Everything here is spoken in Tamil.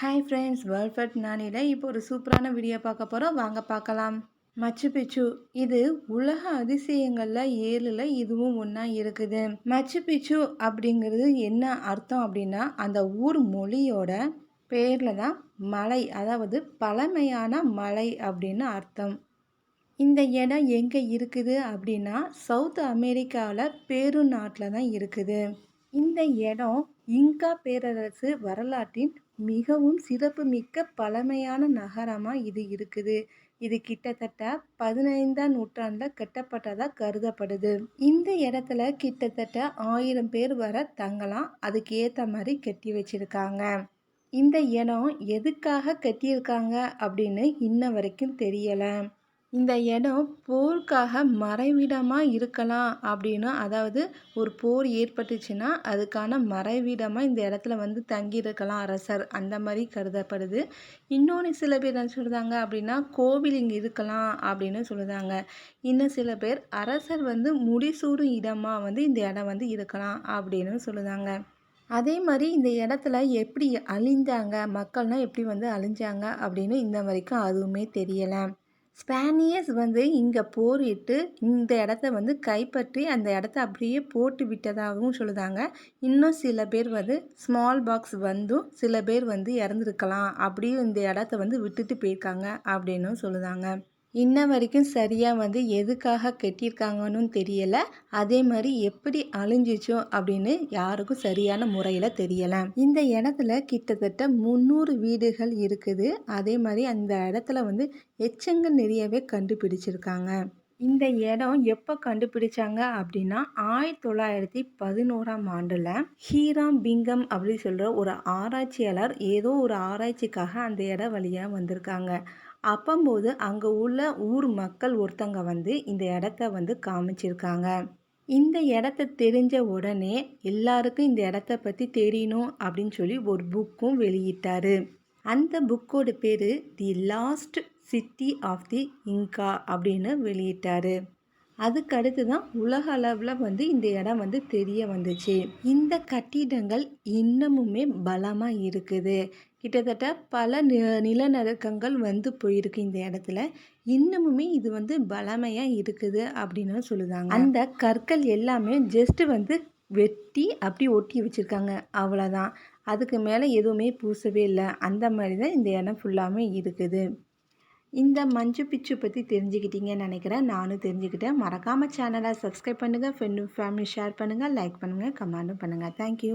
ஹாய் ஃப்ரெண்ட்ஸ் வேர்ல்ட் நானில் இப்போ ஒரு சூப்பரான வீடியோ பார்க்க போகிறோம் வாங்க பார்க்கலாம். மச்சு பிச்சு இது உலக அதிசயங்களில் ஏழில் இதுவும் ஒன்றா இருக்குது. மச்சு பிச்சு அப்படிங்கிறது என்ன அர்த்தம் அப்படின்னா அந்த ஊர் மொழியோட பேரில் தான் மலை அதாவது பழமையான மலை அப்படின்னு அர்த்தம். இந்த இடம் எங்கே இருக்குது அப்படின்னா சவுத் அமெரிக்காவில் பேரு நாட்டில் தான் இருக்குது. இந்த இடம் இங்கா பேரரசு வரலாற்றின் மிகவும் சிறப்புமிக்க பழமையான நகரமாக இது இருக்குது. இது கிட்டத்தட்ட பதினைந்தாம் நூற்றாண்டில் கட்டப்பட்டதாக கருதப்படுது. இந்த இடத்துல கிட்டத்தட்ட ஆயிரம் பேர் வர தங்கலாம். அதுக்கு ஏற்ற மாதிரி கட்டி வச்சிருக்காங்க. இந்த இடம் எதுக்காக கட்டியிருக்காங்க அப்படின்னு இன்ன வரைக்கும் தெரியலை. இந்த இடம் போருக்காக மறைவிடமாக இருக்கலாம் அப்படின்னு அதாவது ஒரு போர் ஏற்பட்டுச்சுன்னா அதுக்கான மறைவிடமாக இந்த இடத்துல வந்து தங்கியிருக்கலாம் அரசர். அந்த மாதிரி கருதப்படுது. இன்னொன்று சில பேர் என்ன சொல்கிறாங்க அப்படின்னா கோவில் இங்கே இருக்கலாம் அப்படின்னு சொல்லுதாங்க இன்னும் சில பேர் அரசர் வந்து முடிசூடும் இடமாக வந்து இந்த இடம் வந்து இருக்கலாம் அப்படின்னு சொல்லுதாங்க அதே மாதிரி இந்த இடத்துல எப்படி அழிஞ்சாங்க மக்கள்னால் எப்படி வந்து அழிஞ்சாங்க அப்படின்னு இந்த வரைக்கும் அதுவுமே தெரியலை. ஸ்பானியர்ஸ் வந்து இங்கே போரிட்டு இந்த இடத்த வந்து கைப்பற்றி அந்த இடத்த அப்படியே போட்டு விட்டதாகவும் சொல்லுதாங்க. இன்னும் சில பேர் வந்து ஸ்மால் பாக்ஸ் வந்தும் சில பேர் வந்து இறந்துருக்கலாம். அப்படியும் இந்த இடத்த வந்து விட்டுட்டு போயிருக்காங்க அப்படின்னும் சொல்லுதாங்க. இன்ன வரைக்கும் சரியாக வந்து எதுக்காக கட்டியிருக்காங்கன்னு தெரியலை. அதே மாதிரி எப்படி அழிஞ்சிச்சோ அப்படின்னு யாருக்கும் சரியான முறையில் தெரியலை. இந்த இடத்துல கிட்டத்தட்ட முந்நூறு வீடுகள் இருக்குது. அதே மாதிரி அந்த இடத்துல வந்து எச்சங்கள் நிறையவே கண்டுபிடிச்சிருக்காங்க. இந்த இடம் எப்போ கண்டுபிடிச்சாங்க அப்படின்னா ஆயிரத்தி தொள்ளாயிரத்தி பதினோராம் ஆண்டில் ஹீராம் பிங்கம் அப்படின்னு சொல்கிற ஒரு ஆராய்ச்சியாளர் ஏதோ ஒரு ஆராய்ச்சிக்காக அந்த இடம் வழியாக வந்திருக்காங்க. அப்பம்போது அங்கே உள்ள ஊர் மக்கள் ஒருத்தங்க வந்து இந்த இடத்த வந்து காமிச்சிருக்காங்க. இந்த இடத்த தெரிஞ்ச உடனே எல்லாருக்கும் இந்த இடத்த பற்றி தெரியணும் அப்படின்னு சொல்லி ஒரு புக்கும் வெளியிட்டார். அந்த புக்கோட பேர் the last city of the Inca அப்படின்னு வெளியிட்டார். அதுக்கு அடுத்து தான் உலக அளவில் வந்து இந்த இடம் வந்து தெரிய வந்துச்சு. இந்த கட்டிடங்கள் இன்னமுமே பலமாக இருக்குது. கிட்டத்தட்ட பல நி நிலநடுக்கங்கள் வந்து போயிருக்கு இந்த இடத்துல. இன்னமுமே இது வந்து பலமையாக இருக்குது அப்படின்னு சொல்லுதாங்க. அந்த கற்கள் எல்லாமே ஜஸ்ட்டு வந்து வெட்டி அப்படி ஒட்டி வச்சுருக்காங்க. அவ்வளோதான் அதுக்கு மேலே எதுவுமே பூசவே இல்லை. அந்த மாதிரி தான் இந்த இடம் ஃபுல்லாமே இருக்குது. இந்த மஞ்சு பிச்சு பற்றி தெரிஞ்சுக்கிட்டீங்கன்னு நினைக்கிறேன். நானும் தெரிஞ்சுக்கிட்டேன். மறக்காமல் சேனலை சப்ஸ்கிரைப் பண்ணுங்கள் ஃப்ரெண்டு ஃபேமிலி ஷேர் பண்ணுங்கள் லைக் பண்ணுங்கள் கமெண்டும் பண்ணுங்கள் தேங்க்யூ